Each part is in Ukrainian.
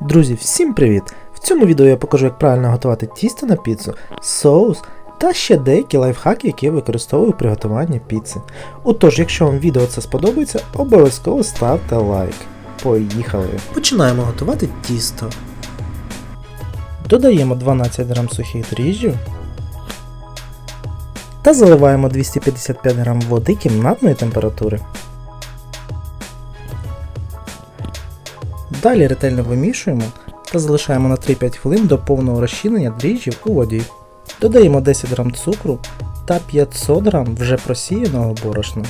Друзі, всім привіт! В цьому відео я покажу, як правильно готувати тісто на піцу, соус та ще деякі лайфхаки, які я використовую при готуванні піци. Отож, якщо вам відео це сподобається, обов'язково ставте лайк. Поїхали! Починаємо готувати тісто. Додаємо 12 грам сухих дріжджів та заливаємо 255 грам води кімнатної температури. Далі ретельно вимішуємо та залишаємо на 3-5 хвилин до повного розчинення дріжджів у воді. Додаємо 10 г цукру та 500 г вже просіяного борошна.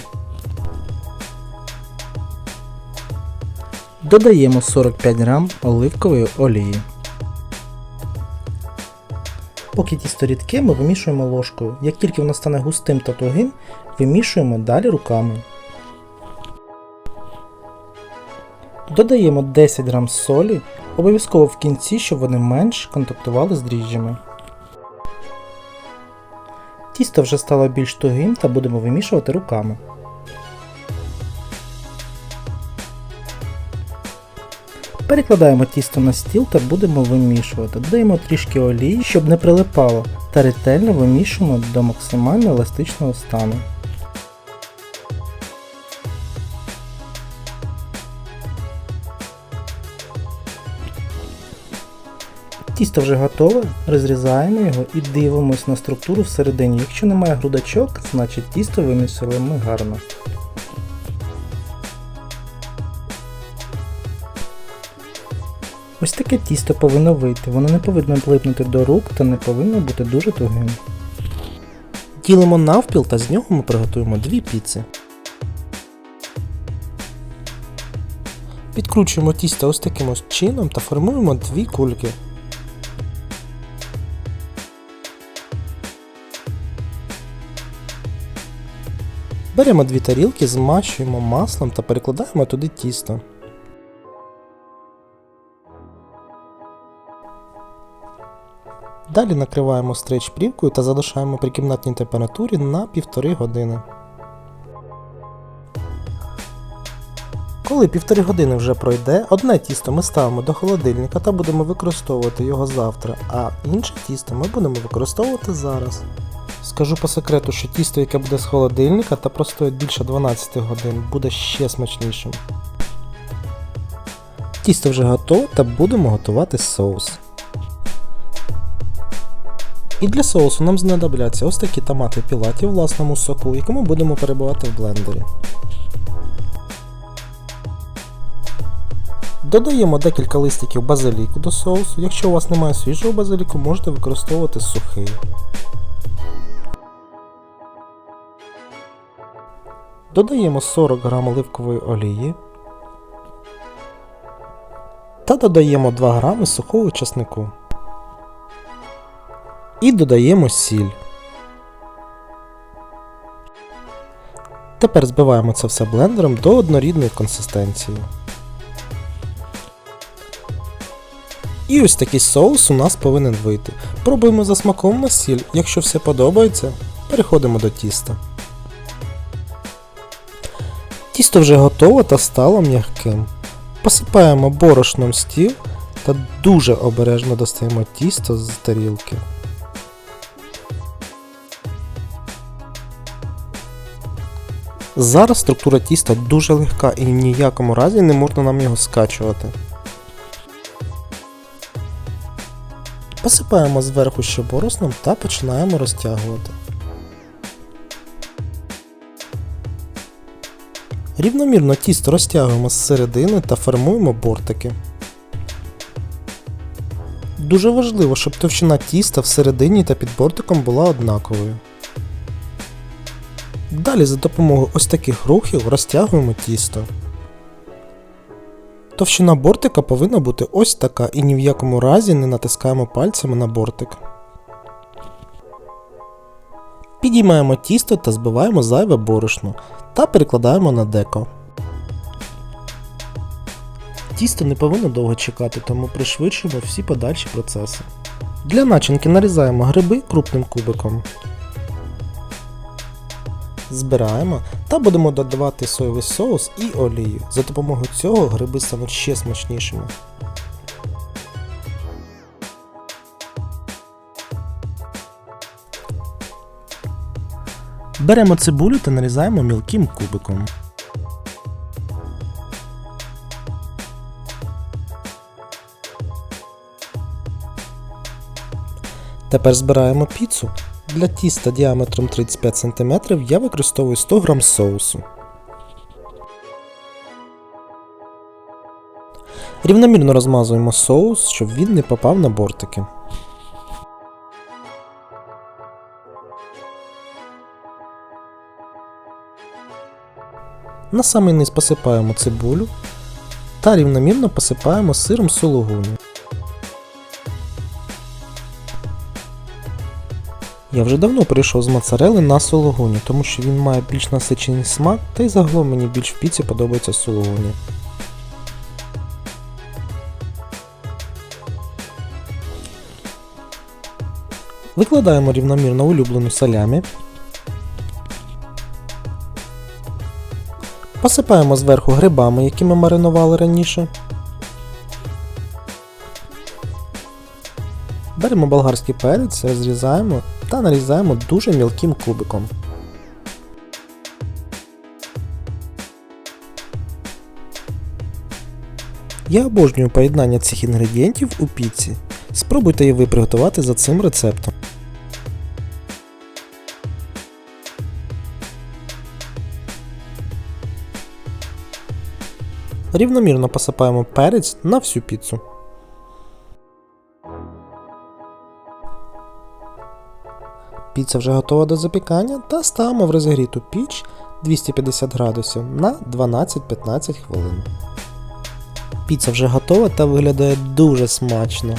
Додаємо 45 г оливкової олії. Поки тісто рідке, ми вимішуємо ложкою. Як тільки воно стане густим та тугим, вимішуємо далі руками. Додаємо 10 грам солі, обов'язково в кінці, щоб вони менш контактували з дріжджами. Тісто вже стало більш тугим та будемо вимішувати руками. Перекладаємо тісто на стіл та будемо вимішувати. Додаємо трішки олії, щоб не прилипало, та ретельно вимішуємо до максимально еластичного стану. Тісто вже готове, розрізаємо його і дивимось на структуру всередині. Якщо немає грудачок, значить тісто вимісили ми гарно. Ось таке тісто повинно вийти, воно не повинно липнути до рук та не повинно бути дуже тугим. Ділимо навпіл та з нього ми приготуємо дві піци. Підкручуємо тісто ось таким ось чином та формуємо дві кульки. Беремо дві тарілки, змащуємо маслом та перекладаємо туди тісто. Далі накриваємо стрейч плівкою та залишаємо при кімнатній температурі на 1,5 години. Коли півтори години вже пройде, одне тісто ми ставимо до холодильника та будемо використовувати його завтра, а інше тісто ми будемо використовувати зараз. Скажу по секрету, що тісто, яке буде з холодильника та простоїть більше 12 годин, буде ще смачнішим. Тісто вже готове та будемо готувати соус. І для соусу нам знадобляться ось такі томати пілаті в власному соку, які ми будемо перебивати в блендері. Додаємо декілька листиків базиліку до соусу. Якщо у вас немає свіжого базиліку, можете використовувати сухий. Додаємо 40 г оливкової олії та додаємо 2 г сухого часнику. І додаємо сіль. Тепер збиваємо це все блендером до однорідної консистенції. І ось такий соус у нас повинен вийти. Пробуємо за смаком на сіль. Якщо все подобається, переходимо до тіста. Тісто вже готове та стало м'яким. Посипаємо борошном стіл та дуже обережно достаємо тісто з тарілки. Зараз структура тіста дуже легка і в ніякому разі не можна нам його скачувати. Посипаємо зверху ще борошном та починаємо розтягувати. Рівномірно тісто розтягуємо з середини та формуємо бортики. Дуже важливо, щоб товщина тіста всередині та під бортиком була однаковою. Далі за допомогою ось таких рухів розтягуємо тісто. Товщина бортика повинна бути ось така і ні в якому разі не натискаємо пальцями на бортик. Підіймаємо тісто та збиваємо зайве борошно та перекладаємо на деко. Тісто не повинно довго чекати, тому пришвидшуємо всі подальші процеси. Для начинки нарізаємо гриби крупним кубиком. Збираємо та будемо додавати соєвий соус і олію. За допомогою цього гриби стануть ще смачнішими. Беремо цибулю та нарізаємо мілким кубиком. Тепер збираємо піцу. Для тіста діаметром 35 см я використовую 100 г соусу. Рівномірно розмазуємо соус, щоб він не попав на бортики. На самий низ посипаємо цибулю та рівномірно посипаємо сиром сулугуні. Я вже давно перейшов з моцарели на сулугуні, тому що він має більш насичений смак, та й загалом мені більш в піці подобається сулугуні. Викладаємо рівномірно улюблену салямі. Посипаємо зверху грибами, які ми маринували раніше. Беремо болгарський перець, розрізаємо та нарізаємо дуже мілким кубиком. Я обожнюю поєднання цих інгредієнтів у піці. Спробуйте її ви приготувати за цим рецептом. Рівномірно посипаємо перець на всю піцу. Піца вже готова до запікання та ставимо в розігріту піч 250 градусів на 12-15 хвилин. Піца вже готова та виглядає дуже смачно.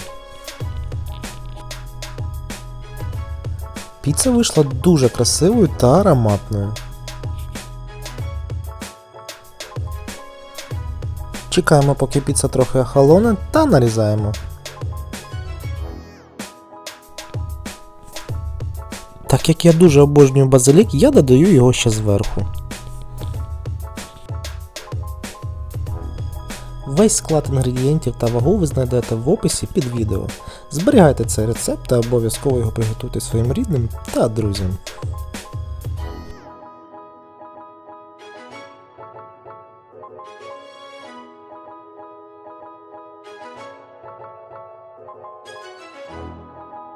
Піца вийшла дуже красивою та ароматною. Чекаємо, поки піца трохи охолоне та нарізаємо. Так як я дуже обожнюю базилік, я додаю його ще зверху. Весь склад інгредієнтів та вагу ви знайдете в описі під відео. Зберігайте цей рецепт та обов'язково його приготуйте своїм рідним та друзям.